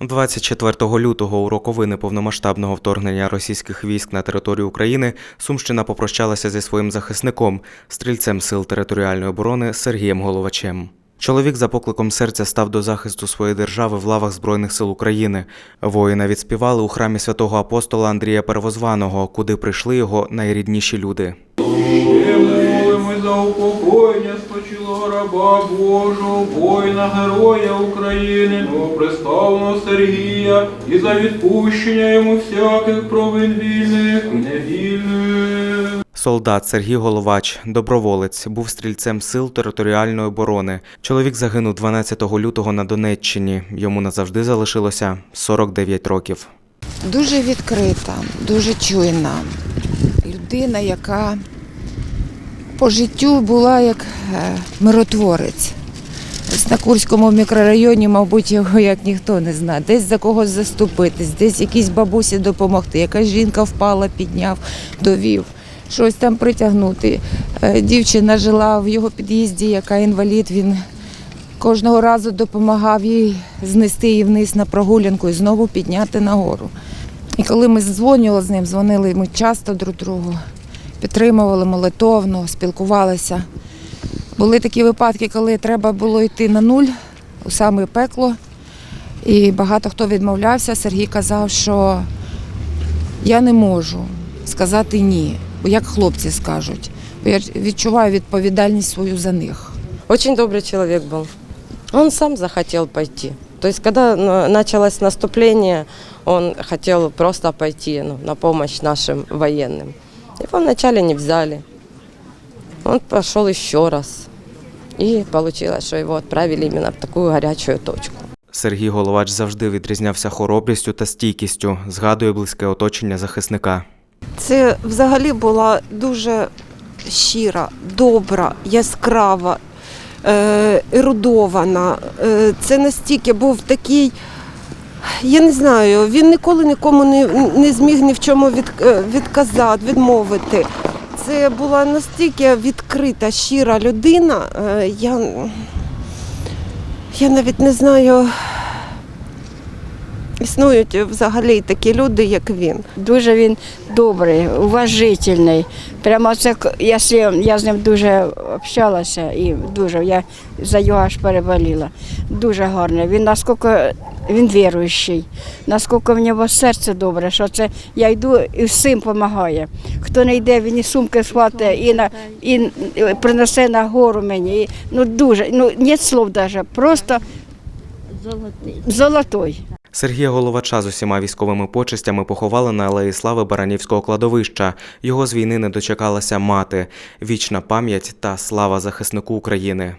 24 лютого у роковини повномасштабного вторгнення російських військ на територію України Сумщина попрощалася зі своїм захисником, стрільцем сил територіальної оборони Сергієм Головачем. Чоловік за покликом серця став до захисту своєї держави в лавах Збройних сил України. Воїна відспівали у храмі святого апостола Андрія Первозваного, куди прийшли його найрідніші люди. Ще молимось за упокоєння спочилого раба Божого, воїна Героя України, новоприставленого Сергія, і за відпущення йому всяких провин вільних і невільних. Солдат Сергій Головач, доброволець, був стрільцем сил територіальної оборони. Чоловік загинув 12 лютого на Донеччині. Йому назавжди залишилося 49 років. Дуже відкрита, дуже чуйна. Людина, яка по життю була як е, миротворець. На Курському мікрорайоні, мабуть, його як ніхто не знає. Десь за когось заступитись, десь якійсь бабусі допомогти, якась жінка впала, підняв, довів, щось там притягнути. Е, Дівчина жила в його під'їзді, яка інвалід. Він кожного разу допомагав їй знести її вниз на прогулянку і знову підняти нагору. І коли ми дзвонили з ним, дзвонили ми часто друг другу, підтримували молитовно, спілкувалися. Були такі випадки, коли треба було йти на нуль у саме пекло. І багато хто відмовлявся. Сергій казав, що я не можу сказати ні, бо як хлопці скажуть. Бо я відчуваю відповідальність свою за них. Очень добрый человек был. Он сам захотел пойти. То есть, когда ну, началось наступление, он хотел просто пойти ну, на помощь нашим военным. Его вначале не взяли. Он пошел еще раз. И получилось, что его отправили именно в такую горячую точку. Сергій Головач завжди відрізнявся хоробрістю та стійкістю, згадує близьке оточення захисника. Це взагалі була дуже щира, добра, яскрава, е, ерудована. Е, Це настільки був такий, я не знаю, він ніколи нікому не, не зміг ні в чому від, е, відказати, відмовити. Це була настільки відкрита, щира людина. е, Я, я навіть не знаю. Існують взагалі такі люди, як він. Дуже він добрий, уважительний. Прямо це якщо я з ним дуже общалася і дуже я за його аж переболіла. Дуже гарний. Він наскільки він віруючий, наскільки в нього серце добре, що це я йду і всім допомагає. Хто не йде, він і сумки схватить, і на і принесе на гору мені. І, ну дуже, ну нет слов даже, просто золотий. золотой. Сергія Головача з усіма військовими почестями поховали на алеї слави Баранівського кладовища. Його з війни не дочекалася мати. Вічна пам'ять та слава захиснику України.